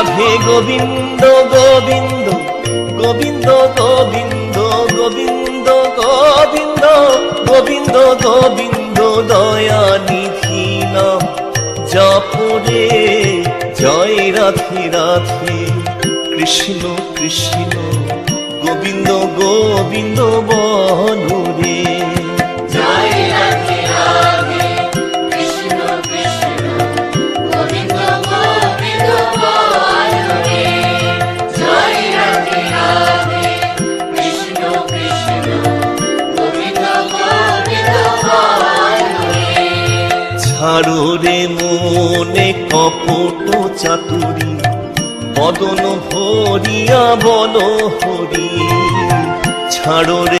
গোবিন্দ গোবিন্দ গোবিন্দ গোবিন্দ গোবিন্দ গোবিন্দ গোবিন্দ গোবিন্দ দয়া নিধি নাম। জপরে জয় রাধে রাধে। কৃষ্ণ কৃষ্ণ, গোবিন্দ গোবিন্দ বনরে ছাড়ো রে মনে কপট চাতুরি বদন ভরিয়া বল হরি ছাড়ো